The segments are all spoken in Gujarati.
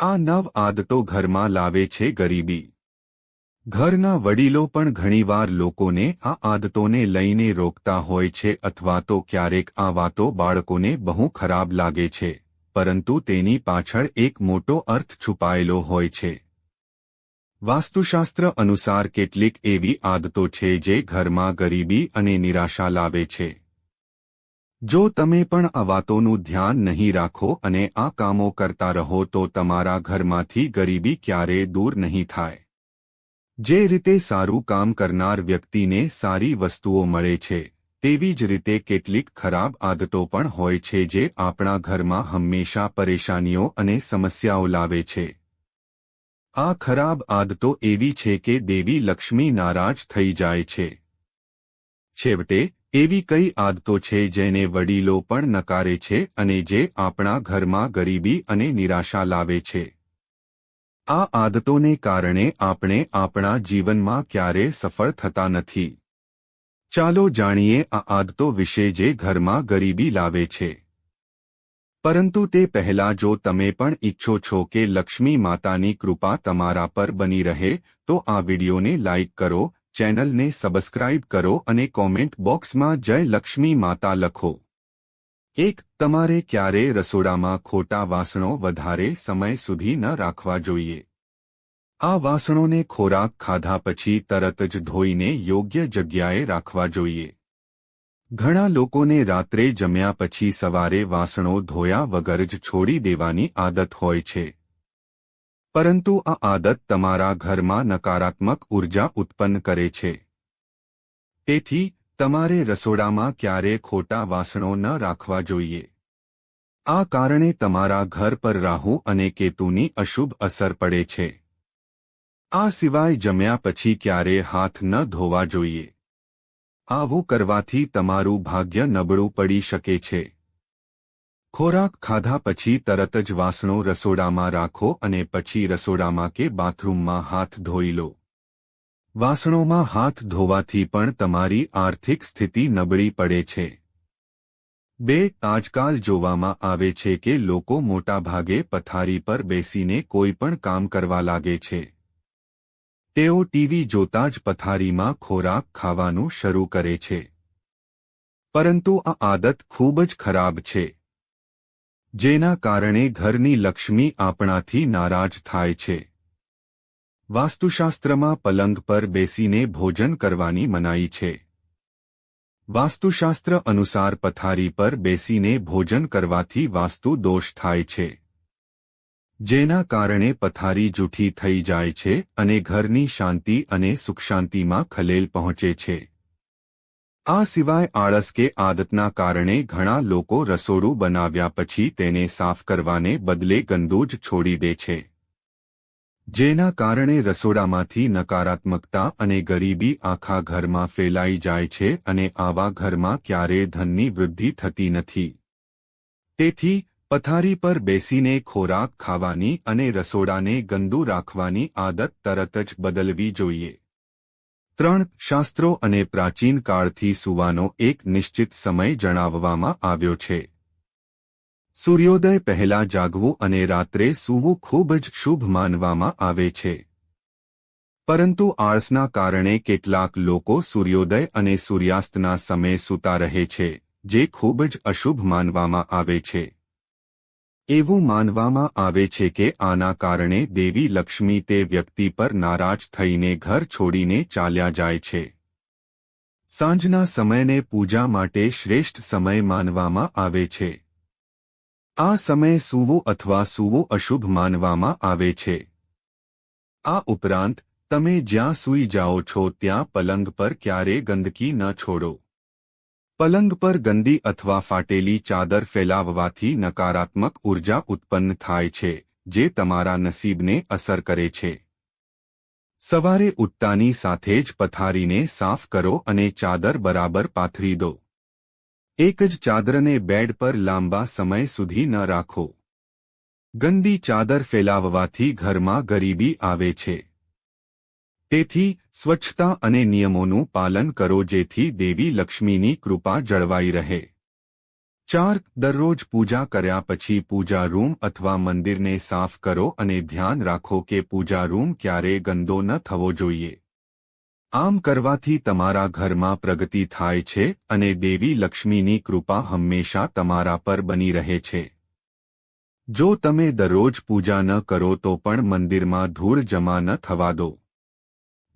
આ નવ આદતો ઘરમાં લાવે છે ગરીબી. ઘરના વડીલો પણ ઘણીવાર લોકોને આ આદતોને લઈને રોકતા હોય છે અથવા તો ક્યારેક આ વાતો બાળકોને બહુ ખરાબ લાગે છે, પરંતુ તેની પાછળ એક મોટો અર્થ છુપાયેલો હોય છે. વાસ્તુશાસ્ત્ર અનુસાર કેટલીક એવી આદતો છે જે ઘરમાં ગરીબી અને નિરાશા લાવે છે. જો તમે પણ આ વાતોનું ધ્યાન નહીં રાખો અને આ કામો કરતા રહો તો તમારા ઘરમાંથી ગરીબી ક્યારેય દૂર નહીં થાય. જે રીતે સારું કામ કરનાર વ્યક્તિને સારી વસ્તુઓ મળે છે, તેવી જ રીતે કેટલીક ખરાબ આદતો પણ હોય છે જે આપણા ઘરમાં હંમેશા પરેશાનીઓ અને સમસ્યાઓ લાવે છે. આ ખરાબ આદતો એવી છે કે દેવી લક્ષ્મી નારાજ થઈ જાય છે. છેવટે એવી કઈ આદતો છે જેને વડીલો પણ નકારે છે અને જે આપણા ઘરમાં ગરીબી અને નિરાશા લાવે છે? આ આદતોને કારણે આપણે આપણા જીવનમાં ક્યારે સફળ થતા નથી. ચાલો જાણીએ આ આદતો વિશે જે ઘરમાં ગરીબી લાવે છે. પરંતુ તે પહેલા જો તમે પણ ઈચ્છો છો કે લક્ષ્મી માતાની કૃપા તમારા પર બની રહે, તો આ વિડીયોને લાઇક કરો ચેનલને સબસ્ક્રાઇબ કરો અને કોમેન્ટ બોક્સમાં જય લક્ષ્મી માતા લખો. એક, તમારે ક્યારે રસોડામાં ખોટા વાસણો વધારે સમય સુધી ન રાખવા જોઈએ? આ વાસણોને ખોરાક ખાધા પછી તરત જ ધોઈને યોગ્ય જગ્યાએ રાખવા જોઈએ. ઘણા લોકોને રાત્રે જમ્યા પછી સવારે વાસણો ધોયા વગર જ છોડી દેવાની આદત હોય છે. પરંતુ આ આદત તમારા ઘરમાં નકારાત્મક ઊર્જા ઉત્પન્ન કરે છે. તેથી, તમારે રસોડામાં ક્યારે ખોટા વાસણો ન રાખવા જોઈએ. આ કારણે તમારા ઘર પર રાહુ અને કેતુની અશુભ અસર પડે છે. આ સિવાય જમ્યા પછી ક્યારે હાથ ન ધોવા જોઈએ. આવું કરવાથી તમારું ભાગ્ય નબળું પડી શકે છે. ખોરાક ખાધા પછી તરત જ વાસણો રસોડામાં રાખો અને પછી રસોડામાં કે બાથરૂમમાં હાથ ધોઈ લો. વાસણોમાં હાથ ધોવાથી પણ તમારી આર્થિક સ્થિતિ નબળી પડે છે. બે, આજકાલ જોવામાં આવે છે કે લોકો મોટાભાગે પથારી પર બેસીને કોઈ પણ કામ કરવા લાગે છે. તેઓ ટીવી જોતા જ પથારીમાં ખોરાક ખાવાનું શરૂ કરે છે. પરંતુ આ આદત ખૂબ જ ખરાબ છે. જેના કારણે ઘરની લક્ષ્મી આપણાથી નારાજ થાય છે. વાસ્તુશાસ્ત્રમાં પલંગ પર બેસીને ભોજન કરવાની મનાઈ છે. વાસ્તુશાસ્ત્ર અનુસાર પથારી પર બેસીને ભોજન કરવાથી વાસ્તુ દોષ થાય છે. જેના કારણે પથારી જૂઠી થઈ જાય છે અને ઘરની શાંતિ અને સુખશાંતિમાં ખલેલ પહોંચે છે. આ સિવાય આળસ કે આદતના કારણે ઘણા લોકો રસોડું બનાવ્યા પછી તેને સાફ કરવાને બદલે ગંદુ જ છોડી દે છે. જેના કારણે રસોડામાંથી નકારાત્મકતા અને ગરીબી આખા ઘરમાં ફેલાઈ જાય છે અને આવા ઘરમાં ક્યારેય ધનની વૃદ્ધિ થતી નથી. તેથી, પથારી પર બેસીને ખોરાક ખાવાની અને રસોડાને ગંદુ રાખવાની આદત તરત જ બદલવી જોઈએ. ત્રણ શાસ્ત્રો અને પ્રાચીન કાળથી સુવાનો એક નિશ્ચિત સમય જણાવવામાં આવ્યો છે. સૂર્યોદય પહેલા જાગવું અને રાત્રે સૂવું ખૂબ જ શુભ માનવામાં આવે છે. પરંતુ આળસના કારણે કેટલાક લોકો સૂર્યોદય અને સૂર્યાસ્તના સમયે સૂતા રહે છે, જે ખૂબ જ અશુભ માનવામાં આવે છે. એવું માનવામાં આવે છે કે આના કારણે દેવી લક્ષ્મી તે વ્યક્તિ પર નારાજ થઈને ઘર છોડીને ચાલ્યા જાય છે. સાંજના સમયને પૂજા માટે શ્રેષ્ઠ સમય માનવામાં આવે છે. આ સમય સૂવો અથવા સૂવો અશુભ માનવામાં આવે છે. આ ઉપરાંત, તમે જ્યાં સૂઈ જાઓ છો ત્યાં પલંગ પર ક્યારે ગંદકી ન છોડો. પલંગ પર ગંદી અથવા ફાટેલી ચાદર ફેલાવવાથી નકારાત્મક ઊર્જા ઉત્પન્ન થાય છે, જે તમારા નસીબને અસર કરે છે. સવારે ઉઠતાની સાથે જ પથારીને સાફ કરો અને ચાદર બરાબર પાથરી દો. એક જ ચાદરને બેડ પર લાંબા સમય સુધી ન રાખો. ગંદી ચાદર ફેલાવવાથી ઘરમાં ગરીબી આવે છે. તેથી સ્વચ્છતા અને નિયમોનું પાલન કરો જેથી દેવી લક્ષ્મીની કૃપા જળવાઈ રહે. ચાર, દરરોજ પૂજા કર્યા પછી પૂજા રૂમ અથવા મંદિરને સાફ કરો અને ધ્યાન રાખો કે પૂજા રૂમ ક્યારેય ગંદો ન થવો જોઈએ. આમ કરવાથી તમારા ઘરમાં પ્રગતિ થાય છે અને દેવી લક્ષ્મીની કૃપા હંમેશા તમારા પર બની રહે છે. જો તમે દરરોજ પૂજા ન કરો તો પણ મંદિરમાં ધૂળ જમા ન થવા દો.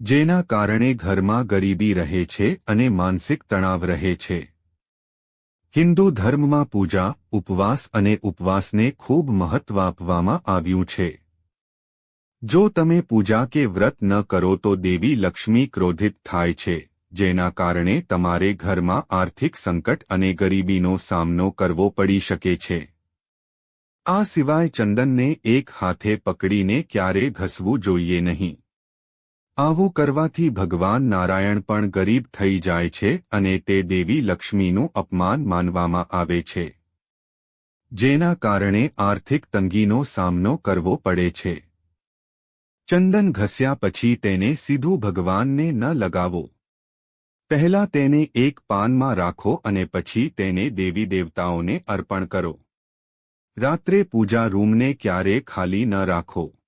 જેના કારણે ઘરમાં ગરીબી રહે છે અને માનસિક તણાવ રહે છે. હિન્દુ ધર્મમાં પૂજા, ઉપવાસ અને ઉપવાસને ખૂબ મહત્વ આપવામાં આવ્યું છે. જો તમે પૂજા કે વ્રત ન કરો તો દેવી લક્ષ્મી ક્રોધિત થાય છે, જેના કારણે તમારે ઘરમાં આર્થિક સંકટ અને ગરીબીનો સામનો કરવો પડી શકે છે. આ સિવાય ચંદનને એક હાથે પકડીને ક્યારે ઘસવું જોઈએ નહીં. આવું કરવાથી ભગવાન નારાયણ પણ ગરીબ થઈ જાય છે અને તે દેવી લક્ષ્મીનું અપમાન માનવામાં આવે છે. જેના કારણે આર્થિક તંગીનો સામનો કરવો પડે છે. ચંદન ઘસ્યા પછી તેને સીધું ભગવાનને ન લગાવો. પહેલા તેને એક પાનમાં રાખો અને પછી તેને દેવી દેવતાઓને અર્પણ કરો. રાત્રે પૂજા રૂમને ક્યારે ખાલી ન રાખો.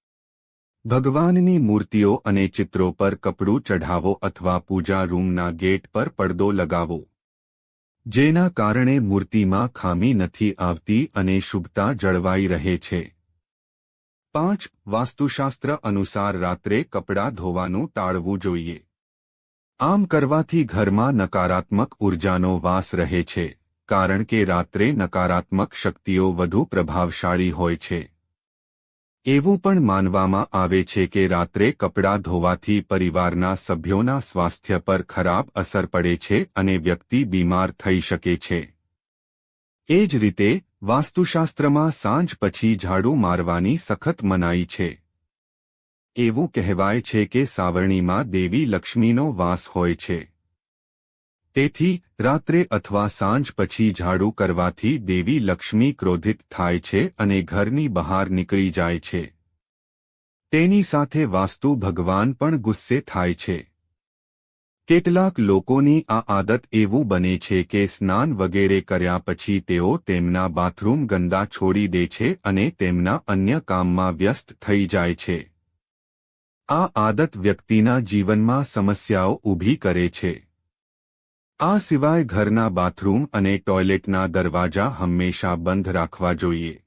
ભગવાનની મૂર્તિઓ અને ચિત્રો પર કપડું ચઢાવો અથવા પૂજા રૂમના ગેટ પર પડદો લગાવો. જેના કારણે મૂર્તિમાં ખામી નથી આવતી અને શુભતા જળવાઈ રહે છે. પાંચ, વાસ્તુશાસ્ત્ર અનુસાર રાત્રે કપડાં ધોવાનું ટાળવું જોઈએ. આમ કરવાથી ઘરમાં નકારાત્મક ઉર્જાનો વાસ રહે છે, કારણ કે રાત્રે નકારાત્મક શક્તિઓ વધુ પ્રભાવશાળી હોય છે. એવું પણ માનવામાં આવે છે કે રાત્રે કપડાં ધોવાથી પરિવારના સભ્યોના સ્વાસ્થ્ય પર ખરાબ અસર પડે છે અને વ્યક્તિ બીમાર થઈ શકે છે. એ જ રીતે, વાસ્તુશાસ્ત્રમાં સાંજ પછી ઝાડુ મારવાની સખત મનાઈ છે. એવું કહેવાય છે કે સાવરણીમાં દેવી લક્ષ્મીનો વાસ હોય છે. તેથી, રાત્રે અથવા સાંજ પછી ઝાડુ કરવાથી દેવી લક્ષ્મી ક્રોધિત થાય છે અને ઘરની બહાર નીકળી જાય છે. તેની સાથે વાસ્તુ ભગવાન પણ ગુસ્સે થાય છે. કેટલાક લોકોની આ આદત એવું બને છે કે સ્નાન વગેરે કર્યા પછી તેઓ તેમના બાથરૂમ ગંદા છોડી દે છે અને તેમના અન્ય કામમાં વ્યસ્ત થઈ જાય છે. આ આદત વ્યક્તિના જીવનમાં સમસ્યાઓ ઊભી કરે છે. આ સિવાય ઘરના બાથરૂમ અને ટોયલેટના દરવાજા હંમેશા બંધ રાખવા જોઈએ.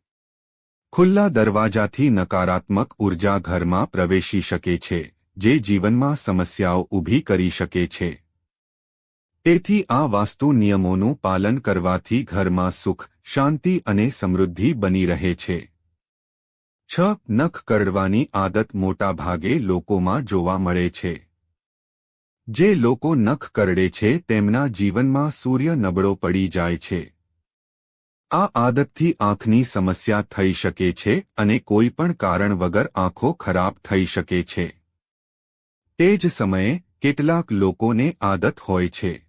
ખુલ્લા દરવાજાથી નકારાત્મક ઊર્જા ઘરમાં પ્રવેશી શકે છે, જે જીવનમાં સમસ્યાઓ ઊભી કરી શકે છે. તેથી આ વાસ્તુ નિયમોનું પાલન કરવાથી ઘરમાં સુખ, શાંતિ અને સમૃદ્ધિ બની રહે છે. છ, નખ કરડવાની આદત મોટાભાગે લોકોમાં જોવા મળે છે. જે લોકો નખ કરડે છે, તેમના જીવનમાં સૂર્ય નબળો પડી જાય છે. આ આદતથી આંખની સમસ્યા થઈ શકે છે અને કોઈ પણ કારણ વગર આંખો ખરાબ થઈ શકે છે. તે જ સમયે, કેટલાક લોકોને આદત હોય છે.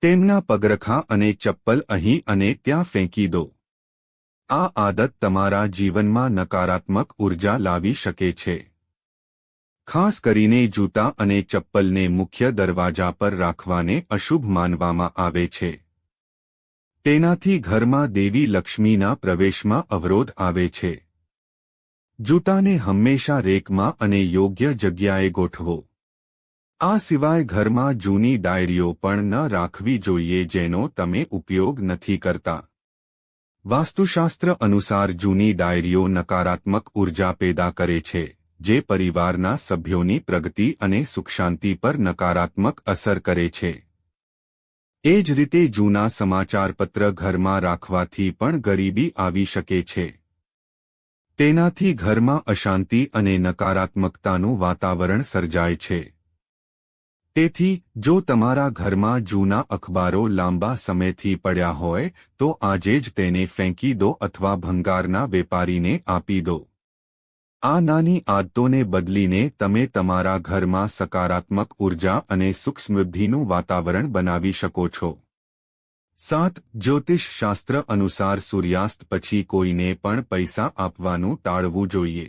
તેમના પગરખા અને ચપ્પલ અહીં અને ત્યાં ફેંકી દો. આ આદત તમારા જીવનમાં નકારાત્મક ઊર્જા લાવી શકે છે. ખાસ કરીને જૂતા અને ચપ્પલને મુખ્ય દરવાજા પર રાખવાને અશુભ માનવામાં આવે છે. તેનાથી ઘરમાં દેવી લક્ષ્મીના પ્રવેશમાં અવરોધ આવે છે. જૂતાને હંમેશા રેકમાં અને યોગ્ય જગ્યાએ ગોઠવો. આ સિવાય ઘરમાં જૂની ડાયરીઓ પણ ન રાખવી જોઈએ જેનો તમે ઉપયોગ નથી કરતા. વાસ્તુશાસ્ત્ર અનુસાર જૂની ડાયરીઓ નકારાત્મક ઊર્જા પેદા કરે છે. જે પરિવારના સભ્યોની પ્રગતિ અને સુખશાંતિ પર નકારાત્મક અસર કરે છે. એ જ રીતે જૂના સમાચારપત્ર ઘરમાં રાખવાથી પણ ગરીબી આવી શકે છે. તેનાથી ઘરમાં અશાંતિ અને નકારાત્મકતાનું વાતાવરણ સર્જાય છે. તેથી, જો તમારા ઘરમાં જૂના અખબારો લાંબા સમયથી પડ્યા હોય, તો આજે જ તેને ફેંકી દો અથવા ભંગારના વેપારીને આપી દો. આ નાની આદતોને બદલીને તમે તમારા ઘરમાં સકારાત્મક ઊર્જા અને સુખ સમૃદ્ધિનું વાતાવરણ બનાવી શકો છો. સાત જ્યોતિષશાસ્ત્ર અનુસાર સૂર્યાસ્ત પછી કોઈને પણ પૈસા આપવાનું ટાળવું જોઈએ.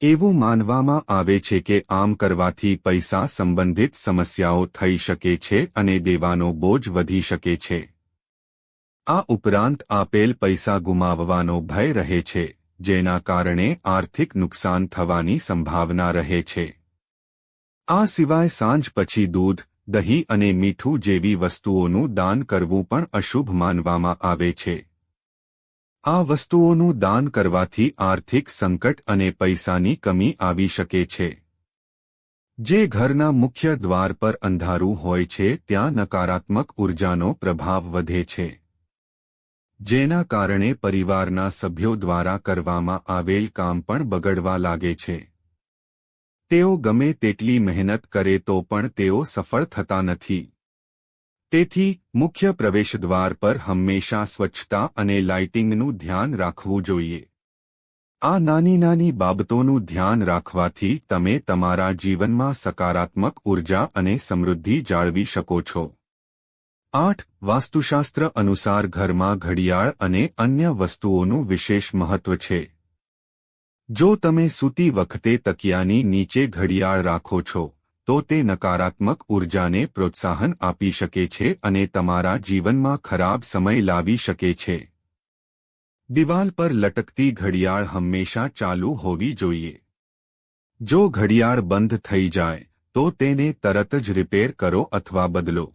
એવું માનવામાં આવે છે કે આમ કરવાથી પૈસા સંબંધિત સમસ્યાઓ થઈ શકે છે અને દેવાનો બોજ વધી શકે છે. આ ઉપરાંત આપેલ પૈસા ગુમાવવાનો ભય રહે છે. જેના કારણે આર્થિક નુકસાન થવાની સંભાવના રહે છે. આ સિવાય સાંજ પછી દૂધ, દહીં અને મીઠું જેવી વસ્તુઓનું દાન કરવું પણ અશુભ માનવામાં આવે છે. આ વસ્તુઓનું દાન કરવાથી આર્થિક સંકટ અને પૈસાની કમી આવી શકે છે. જે ઘરના મુખ્ય દ્વાર પર અંધારું હોય છે, ત્યાં નકારાત્મક ઉર્જાનો પ્રભાવ વધે છે. જેના કારણે પરિવારના સભ્યો દ્વારા કરવામાં આવેલ કામ પણ બગડવા લાગે છે. તેઓ ગમે તેટલી મહેનત કરે તો પણ તેઓ સફળ થતા નથી. તેથી, મુખ્ય પ્રવેશદ્વાર પર હંમેશા સ્વચ્છતા અને લાઇટિંગનું ધ્યાન રાખવું જોઈએ. આ નાની નાની બાબતોનું ધ્યાન રાખવાથી તમે તમારા જીવનમાં સકારાત્મક ઊર્જા અને સમૃદ્ધિ જાળવી શકો છો. આઠ, વાસ્તુશાસ્ત્ર અનુસાર ઘરમાં ઘડિયાળ અને અન્ય વસ્તુઓનું વિશેષ મહત્વ છે. જો તમે સૂતી વખતે તકિયાની નીચે ઘડિયાળ રાખો છો, તો તે નકારાત્મક ઉર્જાને પ્રોત્સાહન આપી શકે છે અને તમારા જીવનમાં ખરાબ સમય લાવી શકે છે. દિવાલ પર લટકતી ઘડિયાળ હંમેશા ચાલુ હોવી જોઈએ. જો ઘડિયાળ બંધ થઈ જાય, તો તેને તરત જ રિપેર કરો અથવા બદલો.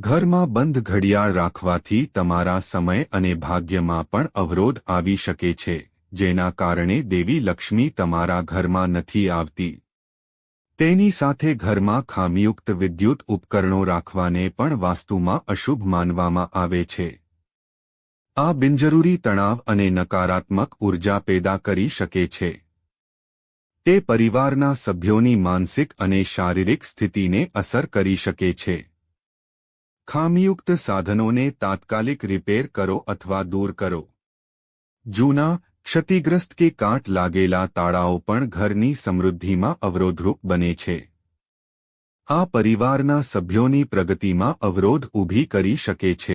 ઘરમાં બંધ ઘડિયાળ રાખવાથી તમારા સમય અને ભાગ્યમાં પણ અવરોધ આવી શકે છે, જેના કારણે દેવી લક્ષ્મી તમારા ઘરમાં નથી આવતી. તેની સાથે ઘરમાં ખામીયુક્ત વિદ્યુત ઉપકરણો રાખવાને પણ વાસ્તુમાં અશુભ માનવામાં આવે છે. આ બિનજરૂરી તણાવ અને નકારાત્મક ઊર્જા પેદા કરી શકે છે. તે પરિવારના સભ્યોની માનસિક અને શારીરિક સ્થિતિને અસર કરી શકે છે. ખામીયુક્ત સાધનોને તાત્કાલિક રિપેર કરો અથવા દૂર કરો. જૂના, ક્ષતિગ્રસ્ત કે કાંટ લાગેલા તાળાઓ પણ ઘરની સમૃદ્ધિમાં અવરોધરૂપ બને છે. આ પરિવારના સભ્યોની પ્રગતિમાં અવરોધ ઊભી કરી શકે છે.